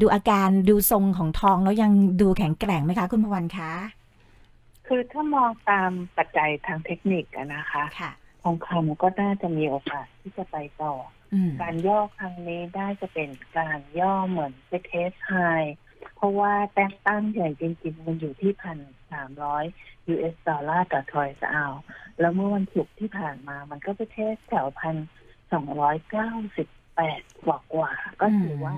ดูอาการดูทรงของทองแล้วยังดูแข็งแกร่งไหมคะ คุณพวันคะ คือถ้ามองตามปัจจัยทางเทคนิคอะนะคะค่ะทองคำก็น่าจะมีโอกาสที่จะไปต่ออืมการย่อครั้งนี้ได้จะเป็นการย่อเหมือนไปเทสไฮเพราะว่าแต้มตั้งใหญ่จริงๆ มันอยู่ที่พันสามร้อย US ดอลลาร์ต่อทรอยส์เอาแล้วเมื่อวันศุกร์ที่ผ่านมามันก็ไปเทสแถวพันสองร้อยเก้าสิบแปดกว่ากว่าๆก็ถือว่า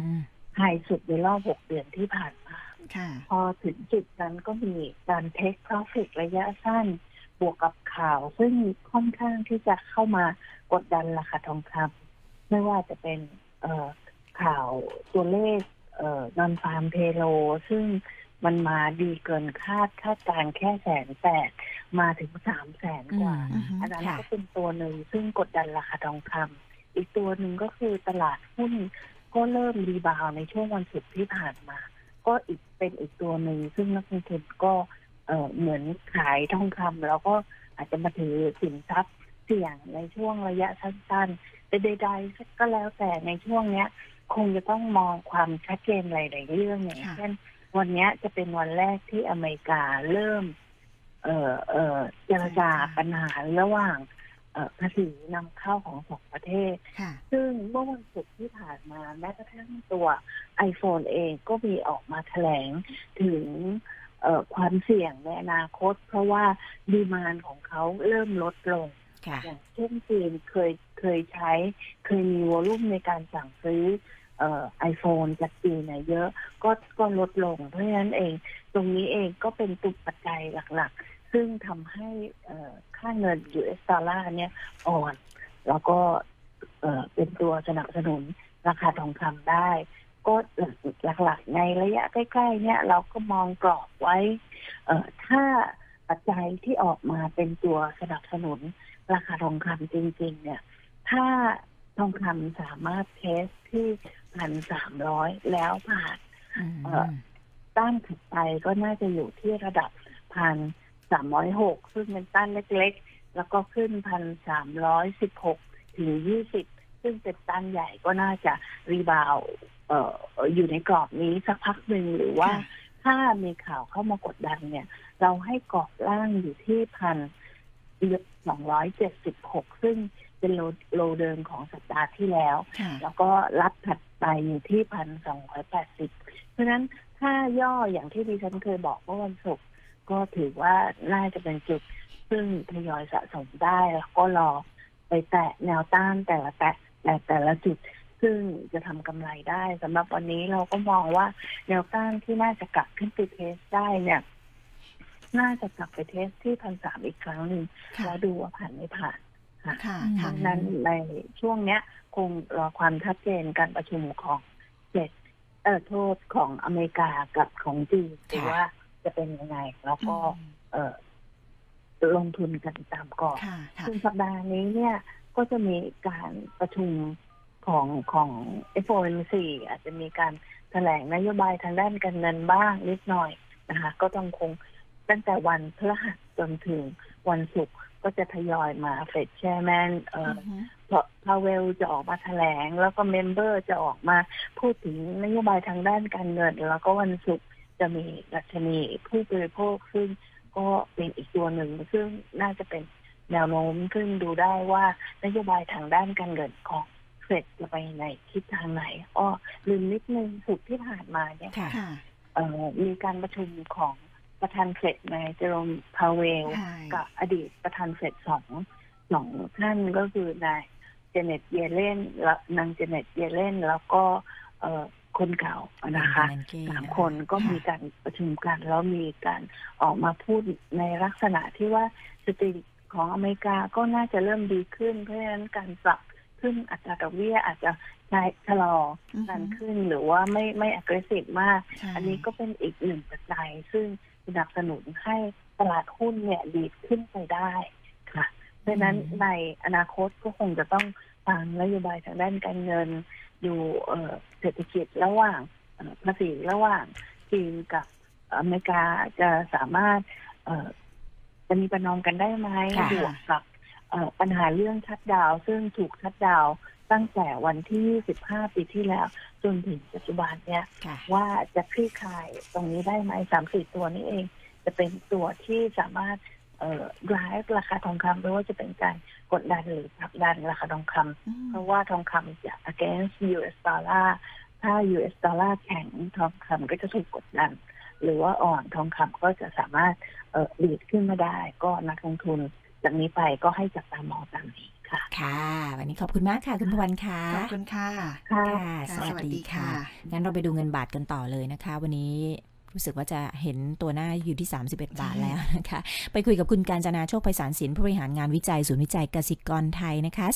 ไฮสุดในรอบหกเดือนที่ผ่านมาค่ะพอถึงจุดนั้นก็มีการเทค p ร o f i t ระยะสั้น บวกกับข่าว ซึ่งค่อนข้างที่จะเข้ามากดดันราคาทองคำไม่ว่าจะเป็นเอ่อข่าวตัวเลขเอ่อนอนฟาร์มเพโล ซึ่งมันมาดีเกินคาดคาดการณ์แค่แสนแปดมาถึงสามแสนกว่าอืมอันนั้นค่ะก็เป็นตัวหนึ่งซึ่งกดดันราคาทองคำอีกตัวหนึ่งก็คือตลาดหุ้น ก็เริ่มรีบาวด์ในช่วงวันศุกร์ที่ผ่านมา ก็อีกเป็นอีกตัวหนึ่ง ซึ่งนักลงทุนก็เออเหมือนขายทองคำแล้วก็อาจจะมาถือสินทรัพย์เสี่ยงในช่วงระยะสั้นๆแต่ใดๆก็แล้วแต่ในช่วงเนี้ย คงจะต้องมองความชัดเจนหลายๆเรื่องอย่างค่ะเช่น วันเนี้ยจะเป็นวันแรกที่อเมริกาเริ่ม เอ่อเอ่อเจรจาปัญหาระหว่างเอ่อ ภาษีนำเข้าของสองประเทศค่ะซึ่งเมื่อวันศุกร์ที่ผ่านมาแม้กระทั่งตัว iPhone เองก็มีออกมาแถลงถึงเอ่อความเสี่ยงในอนาคต เพราะว่าดีมานของเขาเริ่มลดลงค่ะอย่างเช่นจีนเคยเคยใช้เคยมีวอลุ่มในการสั่งซื้อเอ่อไอโฟนจากจีนเนี่ยเยอะก็ก็ลดลง เพราะฉะนั้นเอง ตรงนี้เองก็เป็นตุกปัจจัยหลัก ๆ ซึ่งทำให้เอ่อ ค่าเงิน US ดอลลาร์เนี่ยอ่อน แล้วก็เอ่อเป็นตัวสนับสนุนราคาทองคำได้ ก็หลักๆ ในระยะใกล้ ๆ เนี่ย เราก็มองกรอบไว้เอ่อถ้าปัจจัยที่ออกมาเป็นตัวสนับสนุน ราคาทองคำจริง ๆ เนี่ย ถ้าทองคำสามารถเทสที่พันสามร้อยแล้วผ่านอืมเอ่อต้านถัดไปก็น่าจะอยู่ที่ระดับพัน สามร้อยหกซึ่งเป็นต้านเล็กๆ แล้วก็ขึ้นพันสามร้อยสิบหกถึงยี่สิบซึ่งเป็นต้านใหญ่ก็น่าจะรีบาวด์เอ่ออยู่ในกรอบนี้สักพักหนึ่งหรือว่าค่ะถ้ามีข่าวเข้ามากดดันเนี่ย เราให้กรอบล่างอยู่ที่พันสองร้อยเจ็ดสิบหกซึ่งเป็นโลโลเดิมของสัปดาห์ที่แล้วค่ะแล้วก็รับถัดไปอยู่ที่พันสองร้อยแปดสิบเพราะฉะนั้นถ้าย่ออย่างที่ดิฉันเคยบอกเมื่อวันศุกร์ ก็ถือว่าน่าจะเป็นจุดซึ่งทยอยสะสมได้แล้วก็รอไปแตะแนวต้านแต่ละแตะแต่แต่ละจุด ซึ่งจะทำกำไรได้สำหรับวันนี้เราก็มองว่าแนวต้านที่น่าจะกลับขึ้นไปเทสได้เนี่ยน่าจะกลับไปเทสที่พันสามอีกครั้งหนึ่งค่ะแล้วดูว่าผ่านไม่ผ่านค่ะเพค่ะราะฉะนั้นในช่วงเนี้ย คงรอความชัดเจนการประชุมของเจ็ดเออโทษของอเมริกากับของจีนหรือว่า จะเป็นยังไง แล้วก็ เออลงทุนกันตามกรอบค่ะค่ะซึ่งสัปดาห์นี้เนี่ย ก็จะมีการประชุมของของ FOMC อาจจะมีการแถลงนโยบายทางด้านการเงินบ้างนิดหน่อยนะคะ ก็ต้องคงตั้งแต่วันพฤหัสจนถึงวันศุกร์ก็จะทยอยมาเฟดแชร์แมนเอ่อพาเวลจะออกมาแถลง แล้วก็เมมเบอร์จะออกมาพูดถึงนโยบายทางด้านการเงิน แล้วก็วันศุกร์ จะมีดัชนีผู้บริโภคซึ่งก็เป็นอีกตัวหนึ่งซึ่งน่าจะเป็นแนวโน้มซึ่งดูได้ว่านโยบายทางด้านการเงินของเฟดจะไปในทิศทางไหนอ้อลืมนิดนึงสุกร์ที่ผ่านมาเนี่ยค่ะค่ะเอ่อมีการประชุมของประธานเฟดนายเจอโรมพาเวลใช่กับอดีตประธานเฟดสองสองท่านก็คือนายเจเน็ตเยเลนและนางเจเน็ตเยเลนแล้วก็เอ่อ คนเก่านะคะสามคนก็มีการประชุมกันแล้วมีการออกมาพูดในลักษณะที่ว่าสติของอเมริกาก็น่าจะเริ่มดีขึ้น เพราะฉะนั้นการปรับขึ้นอัตราดอกเบี้ยอาจจะใช้ชะลอการขึ้นหรือว่าไม่ไม่ aggressive มากใช่อันนี้ก็เป็นอีกหนึ่งปัจจัยซึ่งสนับสนุนให้ตลาดหุ้นเนี่ยดีดขึ้นไปได้ค่ะเพราะฉะนั้นในอนาคตก็คงจะต้อง ฟังนโยบายทางด้านการเงิน ดูเอ่อเศรษฐกิจระหว่างเอ่อภาษีระหว่างจีนกับอเมริกาจะสามารถเอ่อจะมีประนอมกันได้ไหมค่ะบวกกับเอ่อปัญหาเรื่องชัดดาวน์ซึ่งถูกชัดดาวน์ตั้งแต่วันที่ 15 ปีที่แล้ว จนถึงปัจจุบันเนี่ยค่ะว่าจะคลี่คลายตรงนี้ได้ไหมสามสี่ตัวนี้เอง จะเป็นตัวที่สามารถเอ่อ drive ราคาทองคำไม่ว่าจะเป็นการ กดดันหรือผลักดันราคาทองคำอืมเพราะว่าทองคำจะ against US dollar ถ้า US dollar แข็งทองคำก็จะถูกกดดัน หรือว่าอ่อนทองคำก็จะสามารถเอ่อดีดขึ้นมาได้ ก็นักลงทุนจากนี้ไปก็ให้จับตามองตามนี้ค่ะ ค่ะ วันนี้ขอบคุณมากค่ะ คุณพวันค่ะ ขอบคุณค่ะ ค่ะค่ะสค่ะวัสดีค่ะ งั้นเราไปดูเงินบาทกันต่อเลยนะคะ วันนี้ รู้สึกว่าจะเห็นตัวหน้าอยู่ที่ 31 บาทแล้วนะคะ ไปคุยกับคุณการจนาโชคไพศาลศิลป์ผู้บริหารงานวิจัย ศูนย์วิจัยกสิกรไทยนะคะ